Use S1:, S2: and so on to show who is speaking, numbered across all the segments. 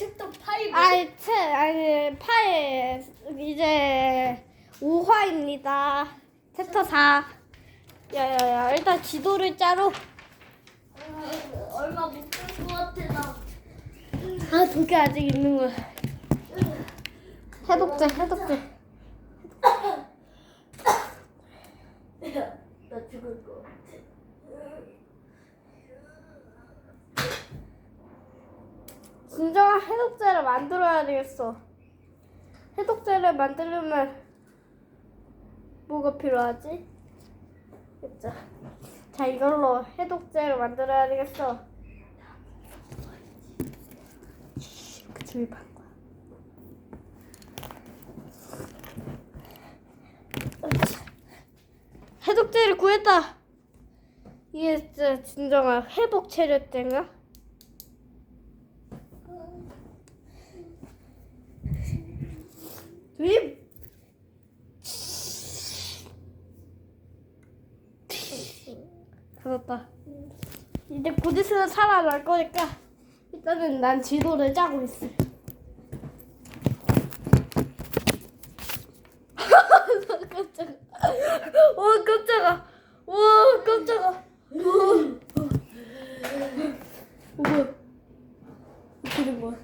S1: 챕터 5.
S2: 아니, 채, 아니, 파에 이제 5화입니다. 챕터 4. 야 야 야, 일단 지도를 짜로.
S1: 아, 얼마 못쓸것 같아 나.
S2: 아, 독이 아직 있는 거야. 해독제, 해독제.
S1: 나 죽을 것 같아.
S2: 진정한 해독제를 만들어야 되겠어. 해독제를 만들려면 뭐가 필요하지? 그죠? 자, 이걸로 해독제를 만들어야 되겠어. 이렇게 조립한 거야. 해독제를 구했다. 이게 진짜 진정한 회복 체력제인가? 립. 그렇다. 이제 곧 있으면 살아날 거니까 일단은 난 지도를 짜고 있어. 뭐야? 뭐야?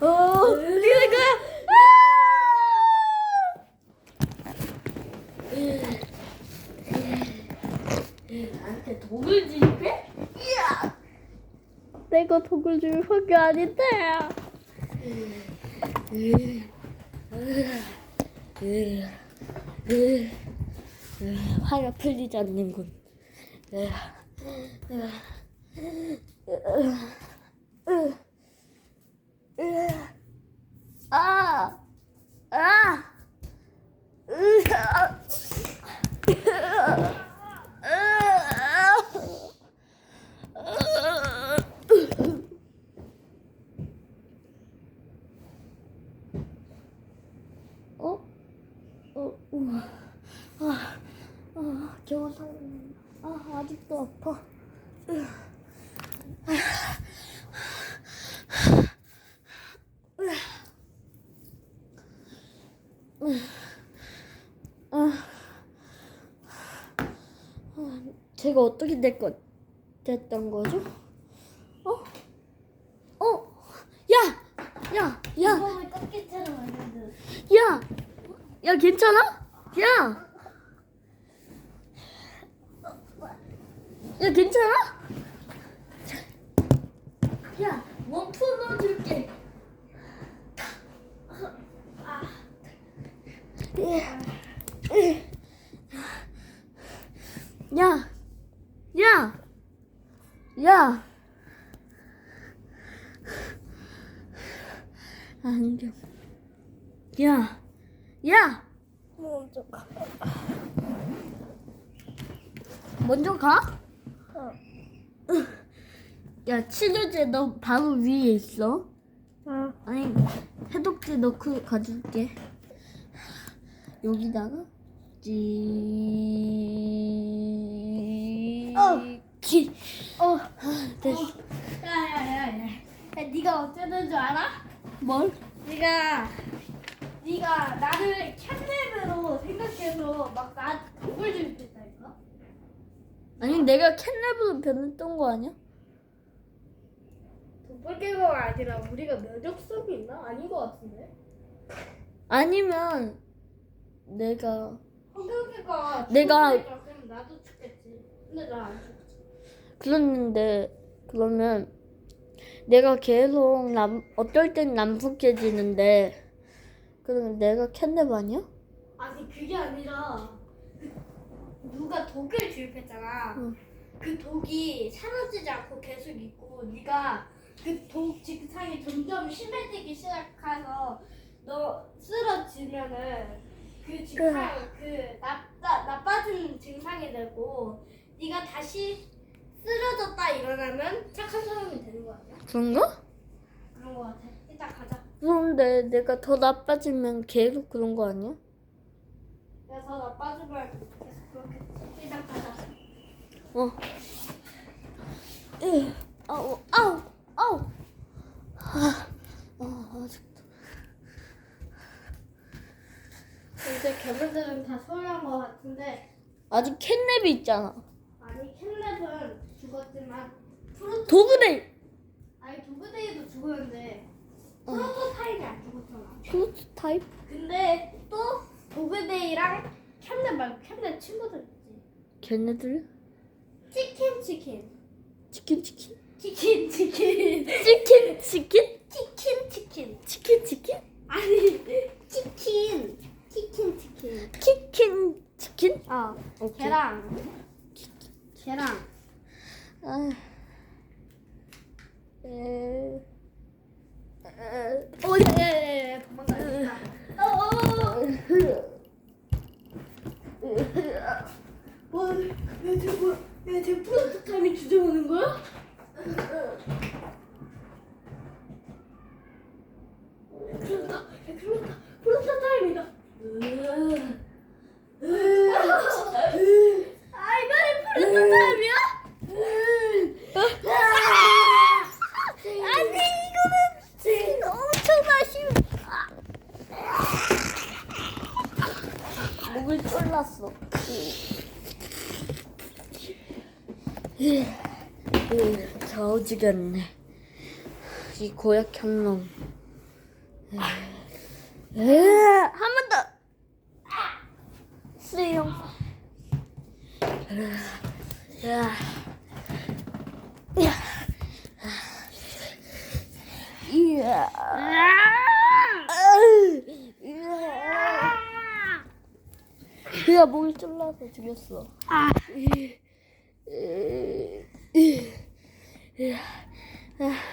S2: 어, 이게 된 거야?
S1: 나한테 독을 지립해?
S2: 내가 독을 주입한 게 아닌데.
S1: 화가 풀리지 않는군.
S2: 아, 아. 어? 어, 우와. 아, 아, 겨우 살았네. 아, 아직도 아파. 제가 어떻게 될 것, 됐던 거죠? 어? 어? 야! 야! 야!
S1: 처음에 꺾기처럼 만드는.
S2: 야! 야, 괜찮아? 야! 야, 괜찮아?
S1: 야, 원푸 넣어줄게.
S2: 야! 야! 야! 안경. 야! 야! 먼저 가. 먼저 가?
S1: 어.
S2: 야, 치료제 너 바로 위에 있어.
S1: 어.
S2: 아니, 해독제 넣고 가줄게. 여기다가 찌.
S1: 어.
S2: 기. 어. 됐어.
S1: 야야야야. 야, 네가 어쩌는 줄 알아?
S2: 뭘?
S1: 네가 네가 나를 캔랩으로 생각해서 막나 독을 주입했다니까.
S2: 아니, 내가 캔랩으로 변했던 거 아니야?
S1: 독불개가 아니라 우리가 면역성이 있나? 아닌 것 같은데.
S2: 아니면 내가
S1: 환경개가
S2: 내가-
S1: 나도 죽겠지. 근데 나안 죽지.
S2: 그랬는데 그러면 내가 계속 남 어떨 땐 남북해지는데 그럼 내가 아니야?
S1: 아니 그게 아니라 누가 독을 주입했잖아.
S2: 응.
S1: 그 독이 사라지지 않고 계속 있고 네가 그 독 증상이 점점 심해지기 시작해서 너 쓰러지면은 그 증상 그 나빠 나빠진 증상이 되고 네가 다시 쓰러졌다 일어나면 착한 사람이 되는 거 아니야?
S2: 그런가?
S1: 그런 거 같아. 일단 가자.
S2: 그런데 내가 더 나빠지면 계속 그런 거 아니야?
S1: 내가 더 나빠지면 계속 그렇게 일단 가자.
S2: 어. 아우, 아우, 아우. 아, 아직도.
S1: 이제 괴물들은 다 소홀한 거 같은데
S2: 아직 캣냅이 있잖아.
S1: 아니 캣랩은 죽었지만 프로토...
S2: 도그레
S1: 아니 도그레이도 죽었는데
S2: 어.
S1: 프로토타입이 안 죽었잖아.
S2: 프로토타입?
S1: 근데 또 도그레이랑 캡넷 말고 캡넷 친구들 있지.
S2: 걔네들?
S1: 치킨 치킨.
S2: 치킨 치킨?
S1: 치킨 치킨.
S2: 치킨 치킨?
S1: 치킨 치킨.
S2: 치킨 치킨?
S1: 아니 치킨. 치킨 치킨.
S2: 치킨 치킨?
S1: 어.
S2: 오케이.
S1: 걔랑 걔랑
S2: 아. 에. 에.
S1: 오예예예 도망가야겠다 어어 와, 야, 쟤 뭐야? 야, 쟤 프로토타임이 주저하는 거야? 프로토, 야, 프로토, 프로토타임이다. 아, 이번엔 프로토타임이야?
S2: 아니 이거는 엄청나 힘. 목을 졸랐어. 저 오지겠네. 이 고약한 놈. 한번 더. 수영. 이야. 그야 목이 졸라서 죽였어.
S1: 괜찮아?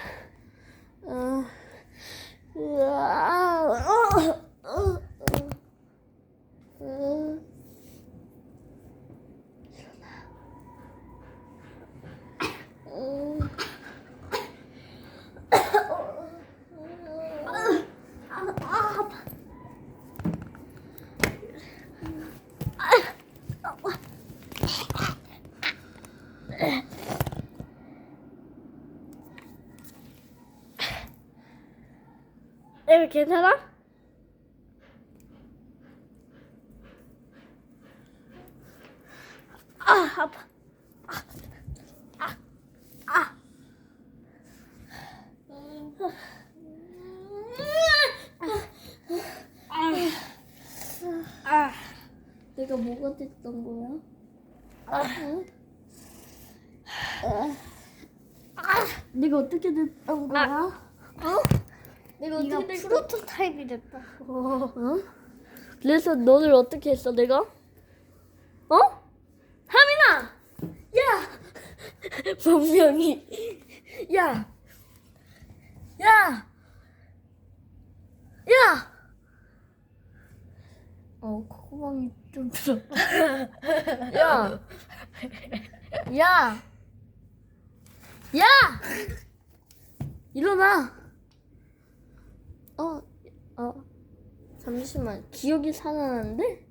S1: kenara. 타입이 됐다.
S2: 어? 그래서 너를 어떻게 했어, 내가? 어? 하민아! 야! 분명히. 야! 야! 야! 어, 코방이 좀 들었다. 야! 야! 야! 일어나! 어, 어. 잠시만 기억이 살아나는데?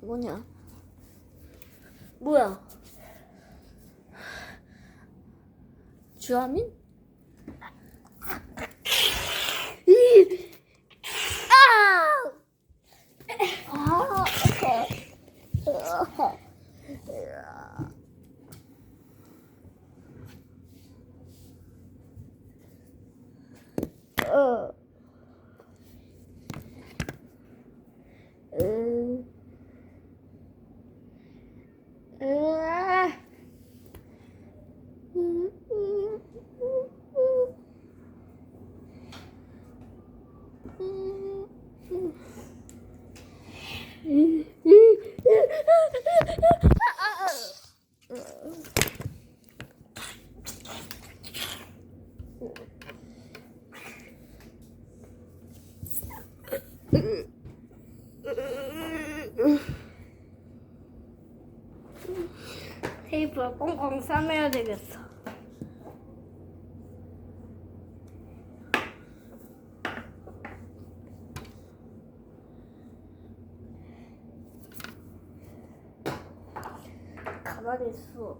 S2: 뭐냐? 뭐야? 주아민? 이! 아! 아!
S1: 呃 이프를 꽁꽁 싸매야 되겠어.
S2: 가만히 있어.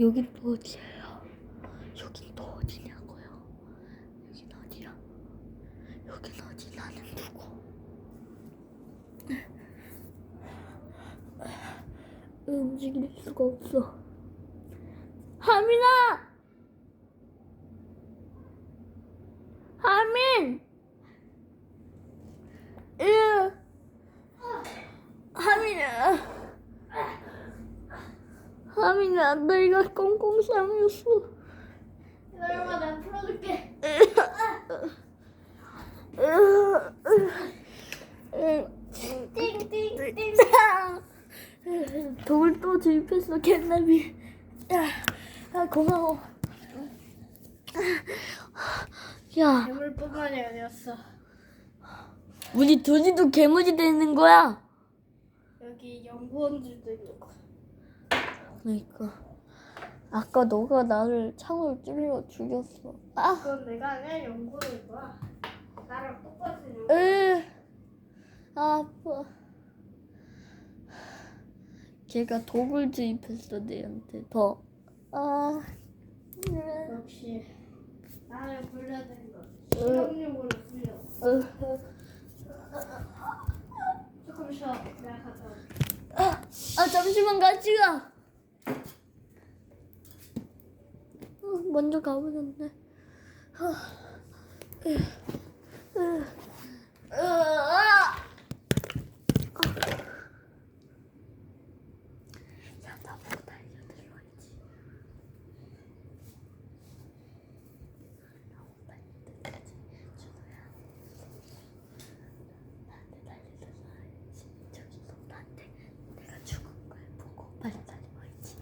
S2: 여긴 또 어디예요? 여긴 또 어디냐고요? 여긴 어디야? 여긴 어디 나는 누구? 움직일 수가 없어. 하민아! 하민! 으! 하민아! 하민아, 너희가 꽁꽁 싸매었어.
S1: 기다려봐 내가 풀어줄게. 띵띵띵.
S2: 돌 또 주입했어, 캣나비. 아, 고마워. 야,
S1: 괴물뿐만이 아니었어.
S2: 우리 둘이도 괴물이 되는 거야.
S1: 여기 연구원들도 있고.
S2: 그러니까. 아까 너가 나를 창으로 찔러 죽였어. 아,
S1: 그건 내가 아니라 연구원인 거야. 나랑 똑같은 연구.
S2: 으, 아파. 걔가 독을 주입했어, 내한테. 더. 아, 으,
S1: 역시 나를 되는 거. 실험용으로 불려.
S2: 으.
S1: 조금 쉬어. 내가 갔다 올게.
S2: 아, 아 잠시만 같이 가. 어, 먼저 가보는데. 으, 으, 으, 아! 야, 나보고 달려들어야지. 너무 빨리 들어야지. 준호야. 나한테 달려들어야지. 저기 너 나한테 내가 죽은 걸 보고 빨리 달려와야지.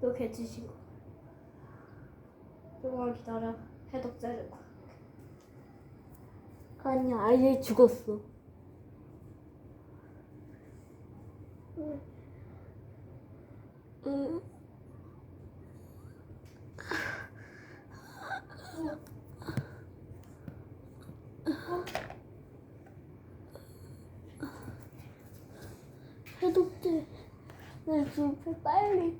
S1: 너 개치시고. 조금만 기다려. 해독 자르고.
S2: 아예 죽었어. 응. 해독제 내 집에 빨리.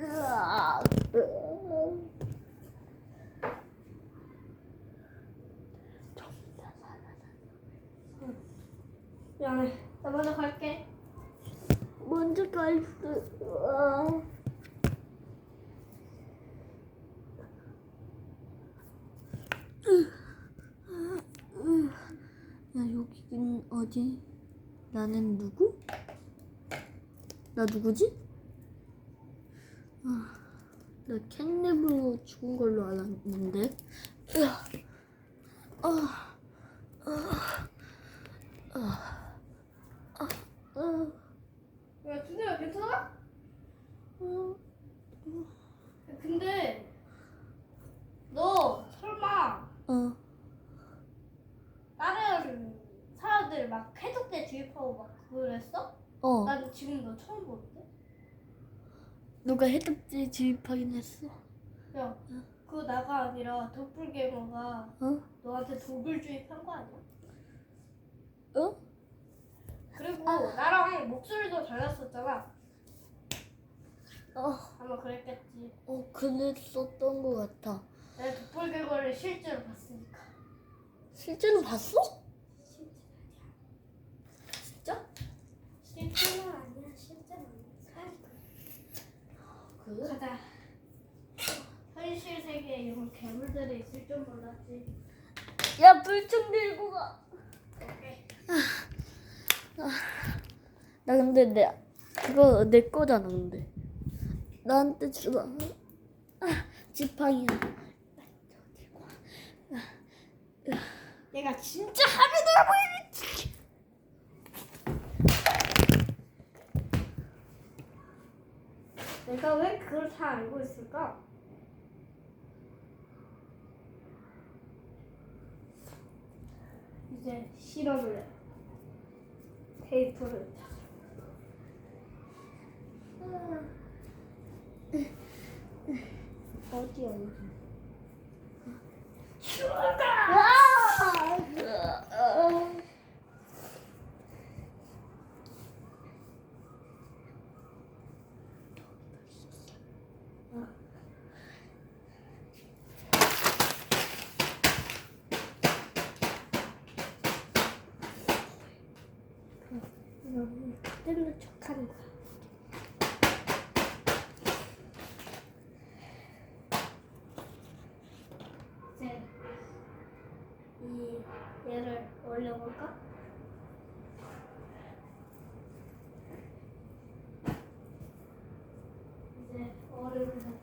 S2: 으아.
S1: 미안해. 나 먼저 갈게.
S2: 먼저 가 있어. 야 여기는 어디? 나는 누구? 나 누구지? 아, 나 캣냅으로 죽은 걸로 알았는데. 아, 아, 아, 아, 아.
S1: 야, 준혜야, 괜찮아?
S2: 어,
S1: 근데, 너 설마
S2: 어,
S1: 다른 사람들 막 해독제 주입하고 막 그랬어?
S2: 어.
S1: 난 지금 너 처음 보는데?
S2: 누가 해독제 주입하긴 했어.
S1: 야, 그거 나가 아니라 도플게머가
S2: 어?
S1: 너한테 독을 주입한 거 아니야?
S2: 어?
S1: 그리고 나랑 목소리도 달랐었잖아.
S2: 어,
S1: 아마 그랬겠지.
S2: 어, 그랬었던 것 같아.
S1: 내가 도플게머를 실제로 봤으니까.
S2: 실제로 봤어?
S1: 진짜? 실제는 아니야, 실제는 아니야.
S2: 그래?
S1: 가자. 현실 세계에 이런 괴물들이 있을 줄 몰랐지.
S2: 야, 불총 들고 가.
S1: 오케이.
S2: 나 근데 내 그거 내 거잖아, 근데. 나한테 주라. 아, 지팡이야.
S1: 얘가 진짜 하민이라 보이 내가 왜 그걸 다 알고 있을까? 이제 실험을 해. 테이프를 다.
S2: 어디야, 여기?
S1: 슈가! 뜯는 척하는 거야. 이제 이 얘를 올려볼까? 이제 얼음을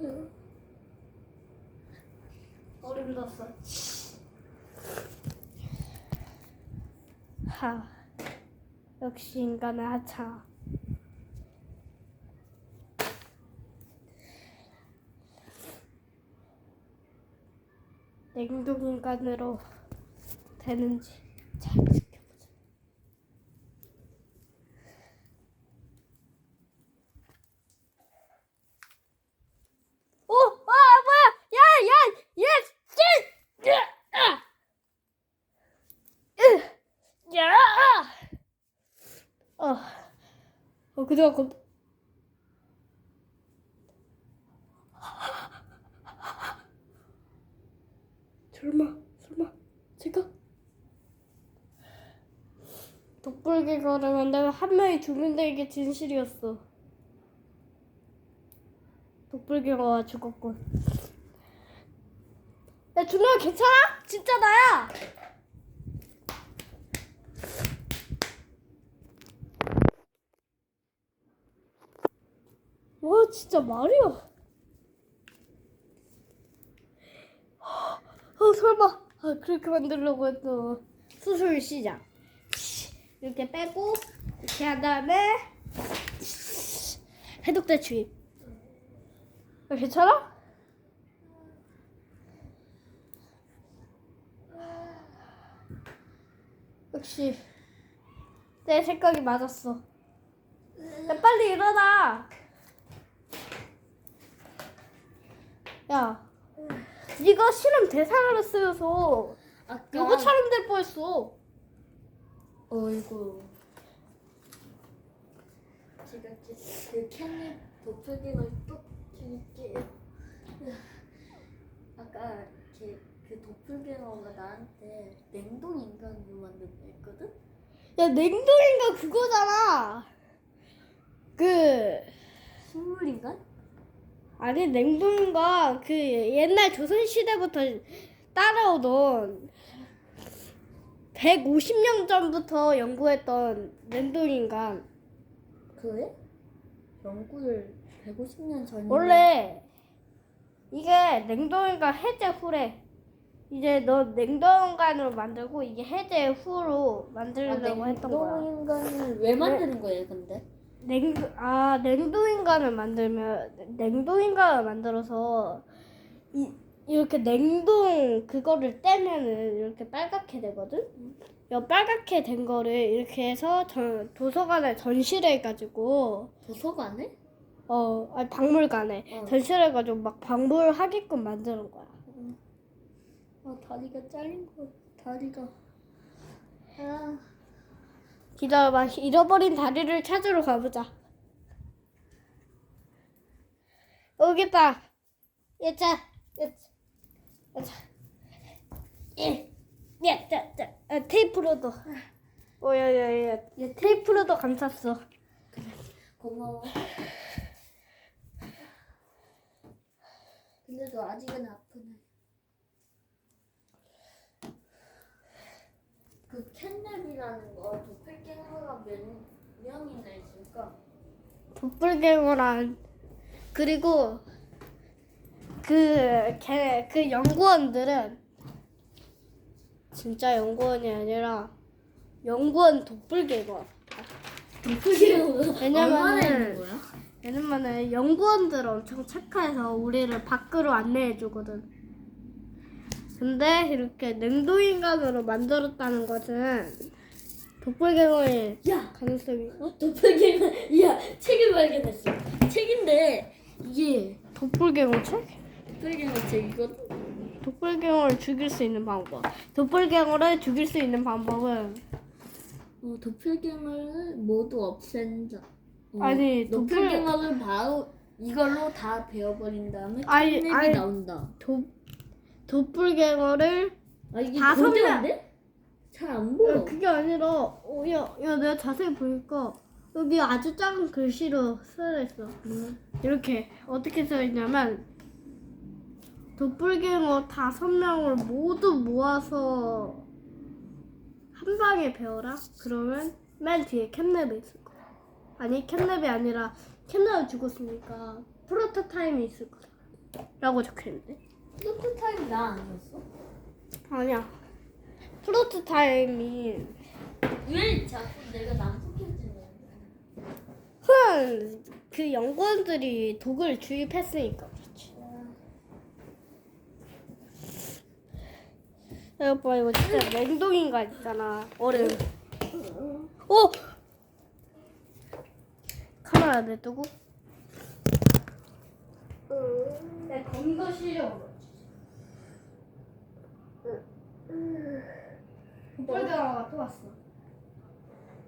S1: 응. 얼음 넣었어. 하, 역시 인간의 하차. 냉동 인간으로 되는지 잘 지켜보자. 오, 아, 뭐야? 야, 야, 야, 씨! 야, 아! 으, 야! 어, 어, 그동안 검... 설마, 설마, 제가 독불개거를 만들면 한 명이 죽는데 이게 진실이었어. 독불개거가 죽었군. 야, 준호야 괜찮아? 진짜 나야. 와, 진짜 말이야. 어, 설마. 아, 그렇게 만들려고 했어. 수술 시작. 이렇게 빼고, 이렇게 한 다음에, 해독제 주입. 야, 괜찮아? 역시 내 생각이 맞았어. 야, 빨리 일어나. 야, 네가 실험 대상으로 쓰여서
S2: 아까
S1: 요거 촬영될 뻔했어.
S2: 어이구 제가 그- 그 캔을 도플갱을 또 줄게요 아까 그, 그 도플갱어가 나한테 냉동 인간으로 만든다 했거든?
S1: 야, 냉동인가 그거잖아. 그
S2: 식물 인간?
S1: 아니 냉동인가 그 옛날 조선 시대부터 따라오던 150년 전부터 연구했던 냉동인간
S2: 그래? 연구를 150년 전이면
S1: 원래 이게 냉동인간 해제 후래 이제 너 냉동인간으로 만들고 이게 해제 후로
S2: 아,
S1: 만들려고 했던 거야.
S2: 냉동 인간을 왜 만드는 거예요 근데?
S1: 냉, 아, 냉동인간을 만들면, 냉동인간을 만들어서, 이, 이렇게 냉동 그거를 떼면은 이렇게 빨갛게 되거든? 이 빨갛게 된 거를 이렇게 해서 전, 도서관에 전시를 해가지고,
S2: 도서관에?
S1: 어, 아니, 박물관에
S2: 어.
S1: 전시를 해가지고 막 박물하게끔 만드는 거야.
S2: 아 다리가 잘린 거 다리가 아
S1: 기다려봐. 잃어버린 다리를 찾으러 가보자. 여기 있다. 얘자, 얘자, 얘자. 예, 예, 자, 자, 아, 테이프로도. 오, 야, 야, 테이프로도 감쌌어.
S2: 고마워. 근데도 아직은 아프네. 그 캔넬이라는 거 도플갱어가 몇 명이나 있을까?
S1: 독불갱어란 그리고 그걔그 그 연구원들은 진짜 연구원이 아니라 연구원 독불갱어.
S2: 도플갱어가
S1: 왜냐면은-? 왜냐면은 연구원들 엄청 착해서 우리를 밖으로 안내해 주거든. 근데 이렇게 냉동 인간으로 만들었다는 것은 독불갱어의
S2: 야,
S1: 가능성이
S2: 어? 도플갱어, 야, 책을 발견했어. 책인데 이게
S1: 도플갱어 책?
S2: 도플갱어 책이거든.
S1: 도플갱어를 죽일 수 있는 방법. 도플갱어를 죽일 수 있는 방법은
S2: 어, 도플갱어를 모두 없앤다. 어,
S1: 아니, 도플-
S2: 도플갱어를 바로 이걸로 다 베어버린 다음에
S1: 아니, 아니.
S2: 나온다.
S1: 도 도플갱어를
S2: 아 이게
S1: 다섯
S2: 거대한데? 잘 안 보여.
S1: 야, 그게 아니라 어, 야, 야 내가 자세히 보니까 여기 아주 작은 글씨로 쓰여 있어.
S2: 음.
S1: 이렇게 어떻게 써 있냐면 도플갱어 다섯 명을 모두 모아서 한 방에 배워라. 그러면 맨 뒤에 캡랩이 있을 거야. 아니 캡랩이 아니라 캡랩을 죽었으니까 프로토타임이 있을 거야. 라고 적혀있는데.
S2: 플로트 타임 나 아니었어?
S1: 아니야. 프로토타임이
S2: 왜 자꾸 내가 난폭해지는
S1: 그냥 그 연구원들이 독을 주입했으니까 그렇지. 야, 오빠 이거 진짜 냉동인간 있잖아. 얼음. 어? 카메라 내 두고. 내 검거 실력. 꼴대가 또 왔어.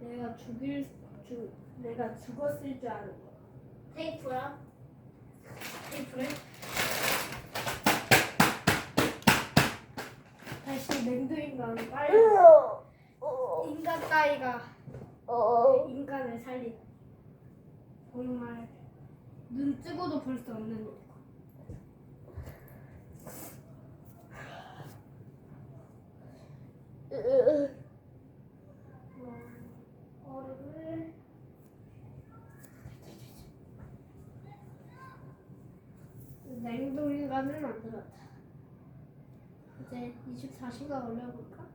S1: 내가 죽일 죽 내가 죽었을 줄 아는 거.
S3: 테이프랑 테이프를
S1: 다시 냉동인간으로 빨리. 인간 따위가 인간을 살린. 정말 눈 뜨고도 볼 수 없는 일. 어, 얼음을 냉동 인간을 만들었다. 이제 24시간 올려볼까?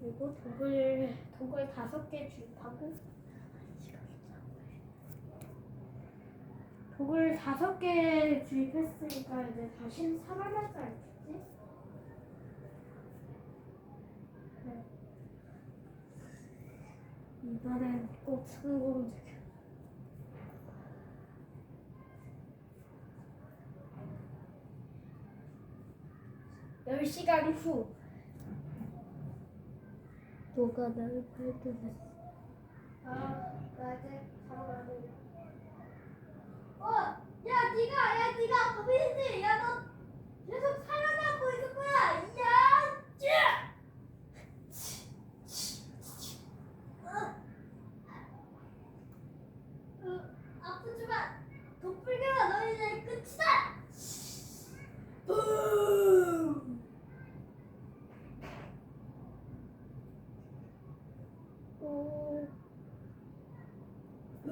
S1: 그리고 독을 독을 다섯 개 주입하고 독을 다섯 개 주입했으니까 이제 다시 살아날 수 있겠지? 네. 이번엔 꼭 성공적. 10시간 후
S2: 너가 나를 발견했어.
S1: 아, 나 이제 자러 가야 돼. 어, 야, 네가, 야, 네가 고민이지. 야, 너 계속 살아남고 있을 거야. 야, 야. 어, 아프지만 도플갱어 너 이제 끝이다.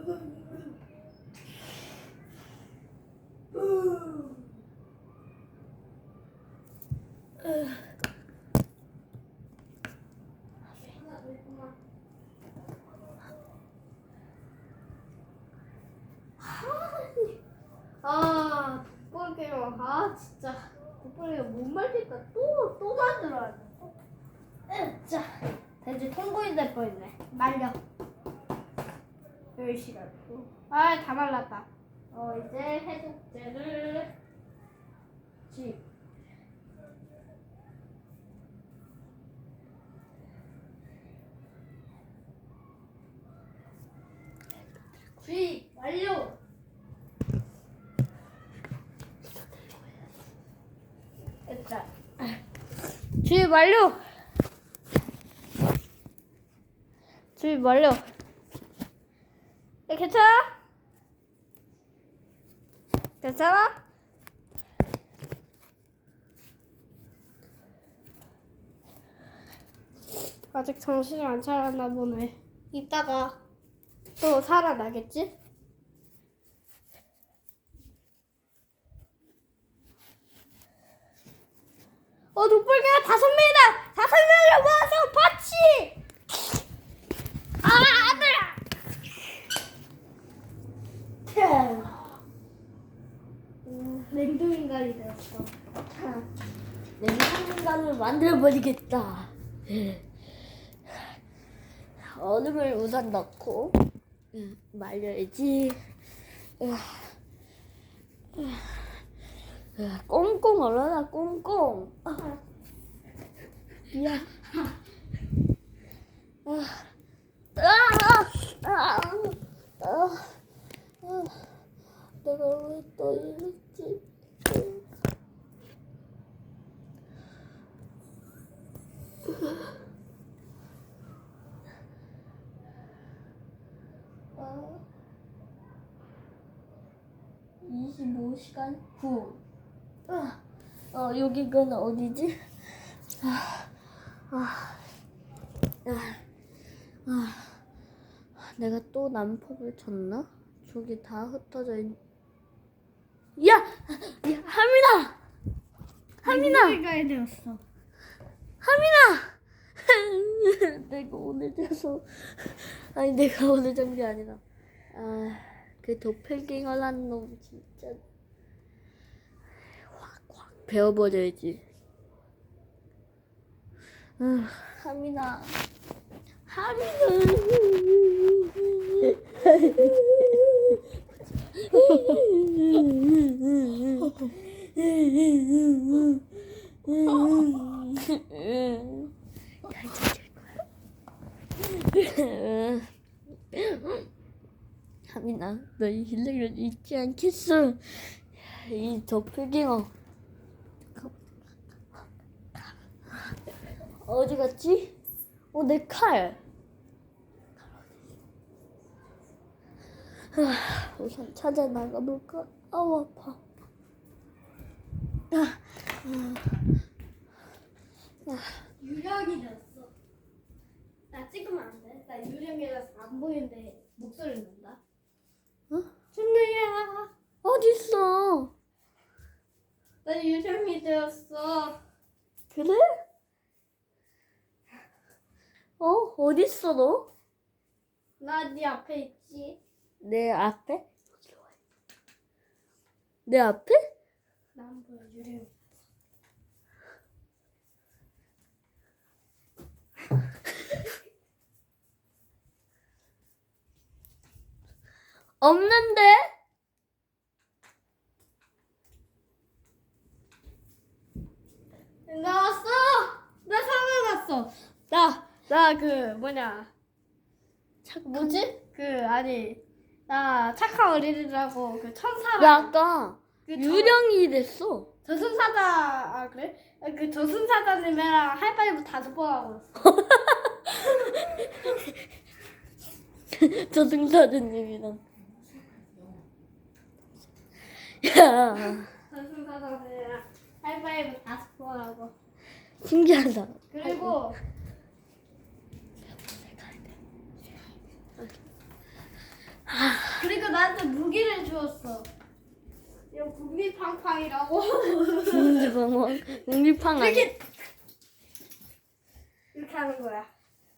S1: love you. 주입 완료. 주입 완료. 야, 괜찮아? 괜찮아? 아직 정신이 안 차렸나 보네. 이따가 또 살아나겠지? 어, 독불개가 다섯 명이다! 다섯 명을 모아서 파치! 아, 아들아! 음, 냉동인간이 되었어.
S2: 내 인간을 만들어버리겠다. 얼음을 우선 넣고 응, 말려야지. 으아. 꽁꽁 얼어라 꽁꽁. 아. 미안. 아. 아, 아, 내가 왜 또 이랬지? 어, 25시간 후. 아, 어, 여기가 어디지? 아, 아, 아, 아, 내가 또 난폭을 쳤나? 저기 다 흩어져 있. 야, 야, 하민아, 하민아,
S1: 가야 되었어.
S2: 하민아. 내가 오늘 자서 아니 내가 오늘 잔게 아니라 아그 도펠갱어라는 놈 진짜 아, 하민아, 하민아. 하민아, 너희 힐링을 잊지 않겠어. 이 도플갱어. 어디 갔지? 어, 내 칼. 아, 우선 찾아 나가볼까? 아우 아파. 아,
S1: 유령이 되었어. 나 찍으면 안 돼. 나 유령이라서 안 보이는데 목소리 난다.
S2: 어?
S1: 준우야,
S2: 어딨어?
S1: 나 유령이 되었어.
S2: 그래? 어? 어딨어 너?
S1: 나 네 앞에 있지.
S2: 내 앞에? 내 앞에?
S1: 나안 보여 유령.
S2: 없는데?
S1: 나 왔어. 나 살아났어. 나 나 그 뭐냐 뭐지? 그 아니 나 착한 어린이라고 그 천사랑
S2: 나 아까
S1: 그 저-
S2: 유령이 됐어.
S1: 저승사자 아 그래? 그 저승사자님이랑 하이파이브 다섯 번 하고 있어.
S2: 저승사자님이랑. 야,
S1: 저승사자님이랑 하이파이브 다섯 번 하고
S2: 신기하다.
S1: 그리고 그리고 나한테 무기를 주었어. 이거 국립팡팡이라고
S2: 국립방황, 국립팡 아니
S1: 이렇게 이렇게 하는 거야.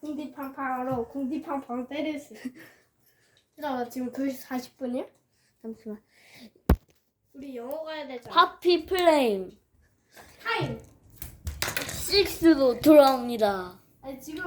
S1: 궁디팡팡으로 궁디팡팡 때릴 수 있어. 나 지금 2시 40분이야?
S2: 잠시만.
S1: 우리 영어 가야 되잖아.
S2: 파피 플레임
S1: 타임.
S2: 6로 돌아옵니다.
S1: 아니 지금